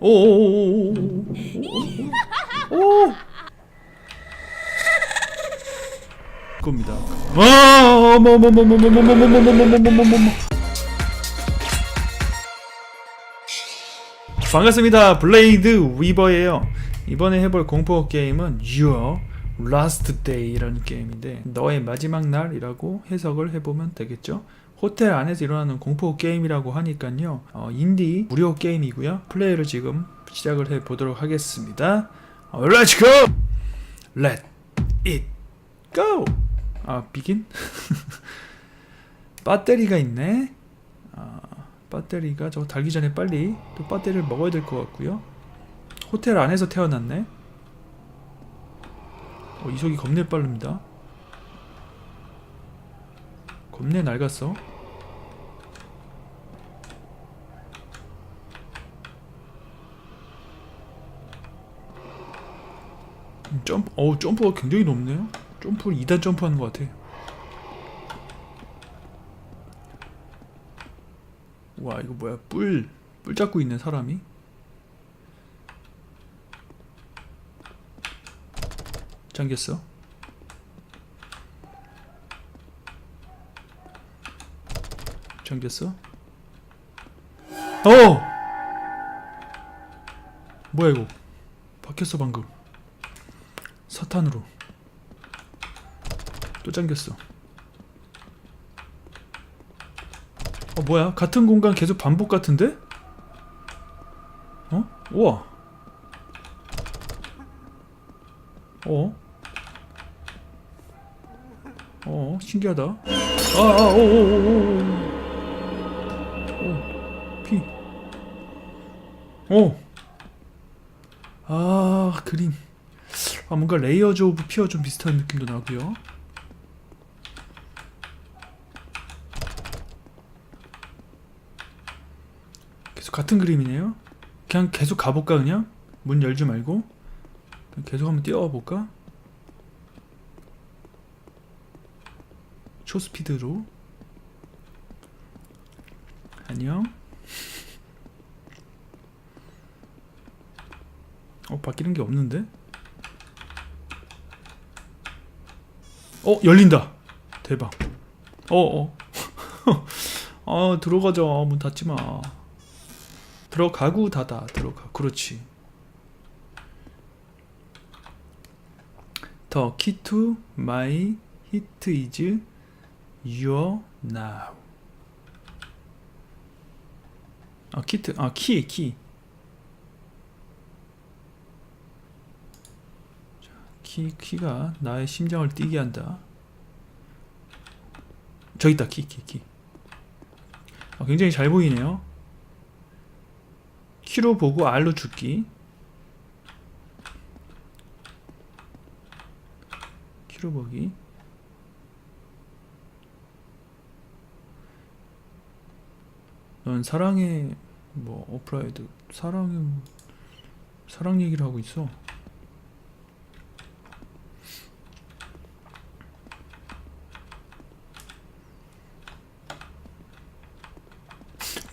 오오오오오오 겁니다. 아, 어머 반갑습니다. 블레이드 위버예요. 이번에 해볼 공포 게임은 Your Last Day라는 게임인데 너의 마지막 날이라고 해석을 해보면 되겠죠. 호텔 안에서 일어나는 공포 게임이라고 하니까요. 어, 인디 무료 게임이고요. 플레이를 지금 시작을 해 보도록 하겠습니다. 어, Let's go! Let it go! 아, 비긴? 배터리가 있네. 아, 배터리가 저거 달기 전에 빨리 또 배터리를 먹어야 될 것 같고요. 호텔 안에서 태어났네. 어, 이속이 겁내 빠릅니다. 겁내 낡았어. 음, 점프, 어우 점프가 굉장히 높네요. 점프를 2단 점프하는 것 같아. 와 이거 뭐야 뿔, 뿔 잡고 있는 사람이? 잠겼어. 잠겼어. 어! 뭐야 이거? 바뀌었어 방금. 사탄으로. 또 잠겼어. 어 뭐야? 같은 공간 계속 반복 같은데? 어? 우와. 어? 어 신기하다. 아, 아. 오. 아, 그림. 아, 뭔가 레이어즈 오브 피어 좀 비슷한 느낌도 나고요. 계속 같은 그림이네요. 그냥 계속 가볼까 그냥? 문 열지 말고 계속 한번 뛰어와 볼까? 초스피드로 안녕 어 바뀌는 게 없는데? 어 열린다. 대박. 어어. 아 들어가자. 문 닫지 마. 들어가고 닫아. 들어가. 그렇지. key to my hit is your now. 아 키트 아 키, 키. 키 키가 나의 심장을 뛰게 한다. 저기 있다 키 키 키. 아, 굉장히 잘 보이네요. 키로 보고 R로 죽기. 키로 보기. 넌 사랑의 뭐 오프라이드 사랑의 뭐 사랑 얘기를 하고 있어.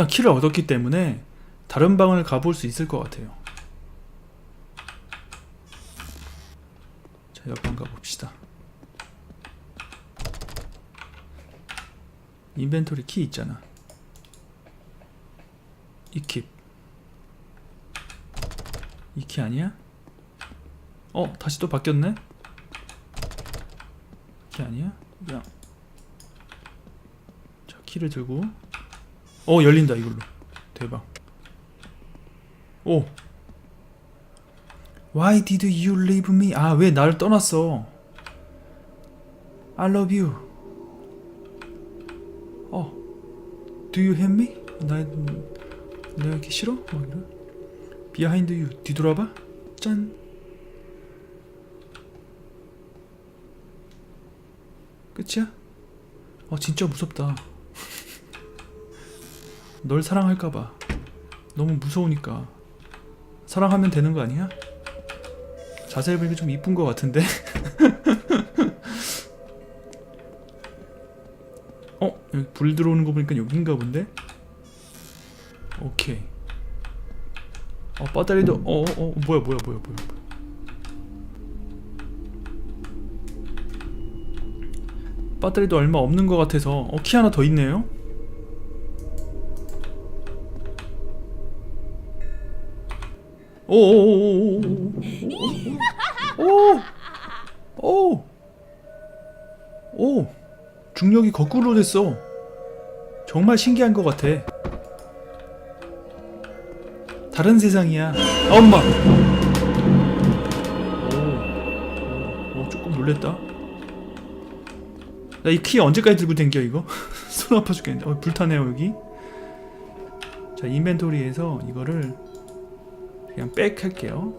일단 키를 얻었기 때문에 다른 방을 가볼 수 있을 것 같아요. 자, 옆방 가봅시다. 인벤토리 키 있잖아. 이킵 이 키 아니야? 어 다시 또 바뀌었네? 키 아니야? 야. 자 키를 들고 어 열린다 이걸로. 대박. 오. Why did you leave me? 아 왜 나를 떠났어? I love you. 어. Do you hate me? 나 내가 이렇게 싫어? 막 이런. 비하인드 유 뒤돌아봐. 짠. 끝이야? 어 진짜 무섭다 널 사랑할까봐 너무 무서우니까 사랑하면 되는 거 아니야? 자세히 보니까 좀 이쁜 거 같은데? 어? 여기 불 들어오는 거 보니까 여긴가 본데? 오케이 어 배터리도 어어 어, 뭐야 뭐야 뭐야 뭐야 배터리도 얼마 없는 것 같아서 어 키 하나 더 있네요 오오오오오오오 오, 중력이 거꾸로 됐어. 정말 신기한 것 같아. 다른 세상이야. 아, 엄마. 오, 오, 조금 놀랬다. 나 이 키 언제까지 들고 댕겨 이거? 손 아파 죽겠는데. 어, 불타네요 여기. 자 인벤토리에서 이거를 그냥 백 할게요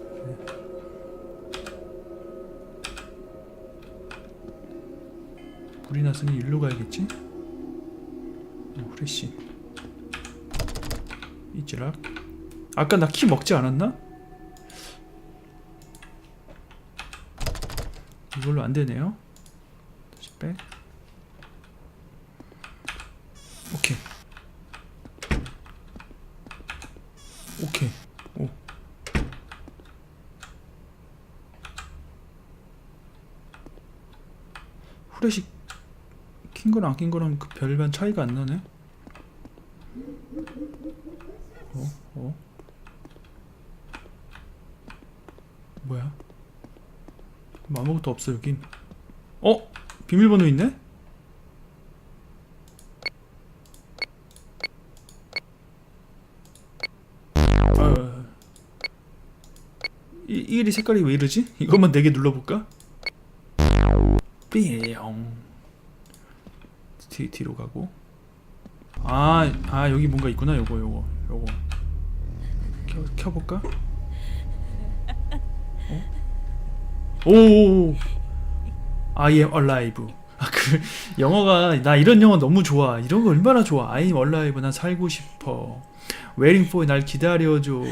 불이 났으니 일로 가야겠지 어, 후레쉬 이지락 아까 나 키 먹지 않았나? 이걸로 안 되네요. 다시 백. 오케이. 오케이. 오. 후레쉬 킨 거랑 안킨 거랑 그 별반 차이가 안 나네. 어? 어? 뭐야? 뭐 아무것도 없어 여긴. 어? 비밀번호 있네? 아, 이, 이리 색깔이 왜 이러지? 이것만 4개 눌러볼까? 삐용 뒤, 뒤로 가고. 아, 아 여기 뭔가 있구나. 요거 요거 요거. 켜, 켜볼까? 어? 오. I am alive. 아, 그 영어가 나 이런 영어 너무 좋아. 이런 거 얼마나 좋아. I am alive. 난 살고 싶어. Waiting for 날 기다려줘.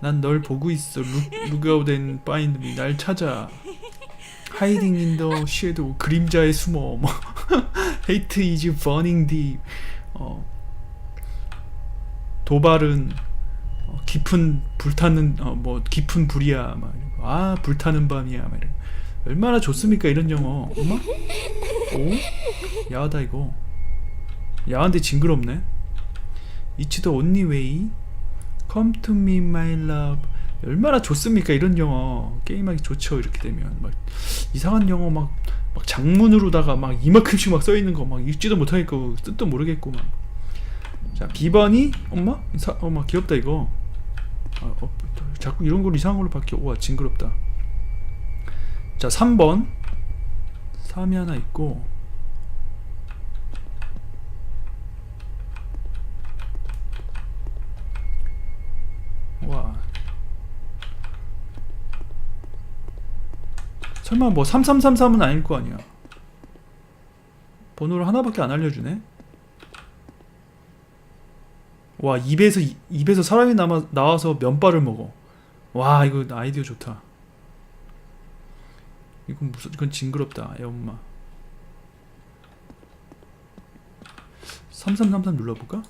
난 널 보고 있어. Look, look out and find me. 날 찾아 in the shadow 그림자에 숨어 뭐. Hate is burning deep. 어 도발은 어, 깊은 불타는 어, 뭐 깊은 불이야 막 이러고, 아 불타는 밤이야 막 이러고. 얼마나 좋습니까 이런 영어? 엄마? 오? 야하다 이거. 야한데 징그럽네. way. Come to me my love 얼마나 좋습니까 이런 영어 게임하기 좋죠 이렇게 되면. 막 이상한 영어 막, 막 장문으로다가 막 이만큼씩 막 써있는 거 막 읽지도 못하겠고 뜻도 모르겠고 막자 비번이 엄마? 사, 엄마 귀엽다 이거. 아, 어, 자꾸 이런 걸 이상한 걸로 바뀌어. 와 징그럽다. 자 3번. 3이 하나 있고 와 설마 뭐 3333은 아닐 거 아니야. 번호를 하나밖에 안 알려주네. 와 입에서 입에서 사람이 남아, 나와서 면발을 먹어. 와 이거 아이디어 좋다. 이건 무슨 이건 징그럽다 애 엄마. 3333 눌러볼까?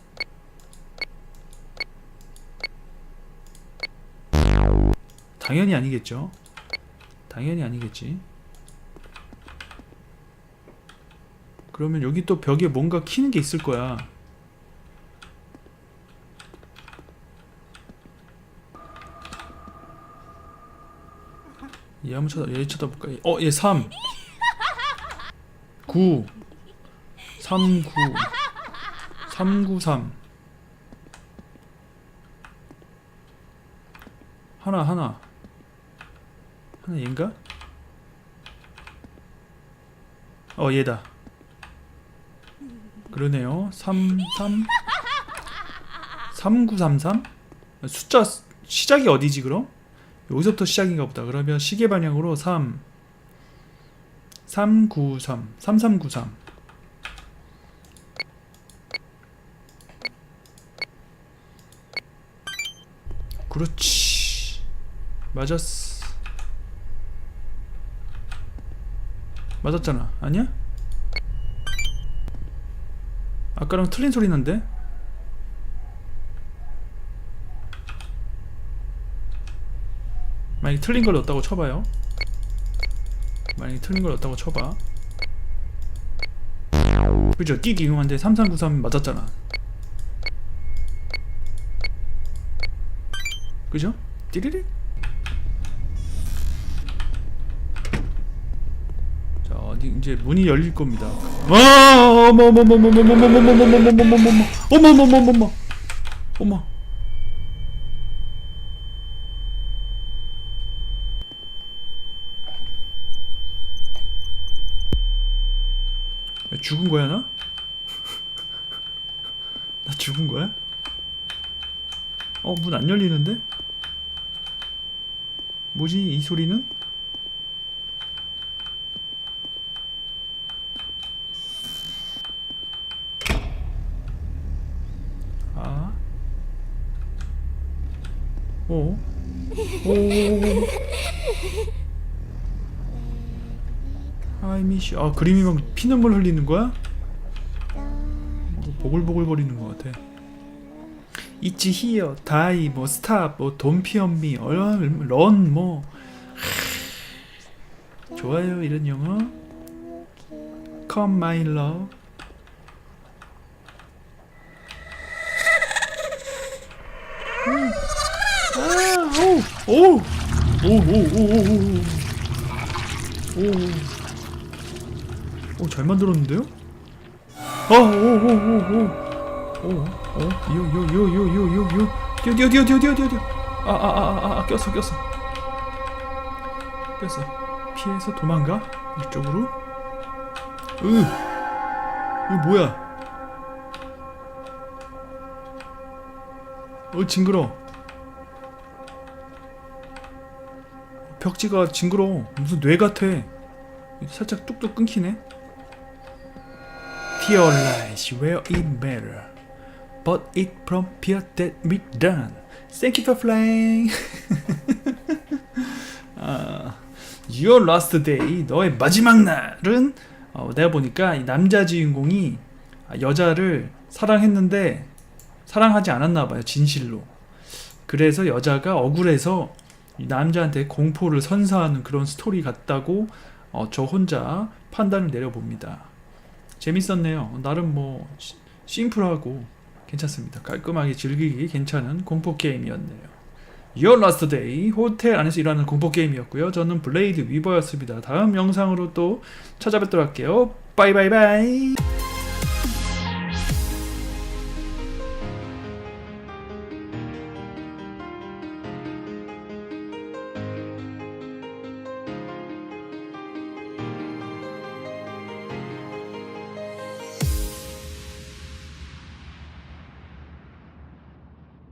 당연히 아니겠죠 당연히 아니겠지 그러면 여기 또 벽에 뭔가 키는 게 있을 거야 얘 한번 쳐다 얘 쳐다볼까? 어, 얘 3. 9. 3 9. 3 9 3. 하나 하나. 하나 얘인가? 어, 얘다. 그러네요. 3 3 3933? 숫자 시작이 어디지 그럼? 여기서부터 시작인가 보다. 그러면 시계 방향으로 3 393 3393 그렇지. 맞았어. 맞았잖아. 아니야? 아까랑 틀린 소리 난데? 만약에 틀린 걸 넣었다고 쳐봐요. 만약에 틀린 걸 넣었다고 쳐봐. 그죠? 띠기 이용한데 3393 맞았잖아. 그죠? 띠리리. 자 이제 문이 열릴 겁니다. 아 어머 어머 어머 어머 어머 어머 어머 어머 어머 어머 어머 어머 어머 어머 어머 어머 죽은 거야 나? 나 죽은 거야? 어 문 안 열리는데? 뭐지 이 소리는? 아. 오. 오. 미시. 아 그림이 막 피눈물 흘리는 거야? 뭐 보글보글 거리는 것 같아. 있지 히어, 다이, 뭐 스탑, 뭐 돈피언미, 런, 뭐 좋아요 이런 영어. Come my love. 오, 오, 오, 오, 오, 오, 오, 오, 잘 만들었는데요? 아, 오, 오, 오, 오, 오, 어, 요, 요, 요, 요, 요, 요, 요, 뛰어, 뛰어, 뛰어, 뛰어, 뛰어, 뛰어. 아, 아, 아, 아, 아, 꼈어, 꼈어, 꼈어. 피해서 도망가 이쪽으로. 으, 이거 뭐야? 어, 징그러. 벽지가 징그러. 무슨 뇌 같아. 살짝 뚝뚝 끊기네. Theorize where it matter, but it from fear that we done. Thank you for flying. 아, Your last day, 너의 마지막 날은 어, 내가 보니까 이 남자 주인공이 아, 여자를 사랑했는데 사랑하지 않았나 봐요 진실로. 그래서 여자가 억울해서 이 남자한테 공포를 선사하는 그런 스토리 같다고 어, 저 혼자 판단을 내려봅니다. 재밌었네요. 나름 뭐 시- 심플하고 괜찮습니다. 깔끔하게 즐기기 괜찮은 공포 게임이었네요. Your Last Day 호텔 안에서 일하는 공포 게임이었고요. 저는 블레이드 위버였습니다. 다음 영상으로 또 찾아뵙도록 할게요. 바이바이바이.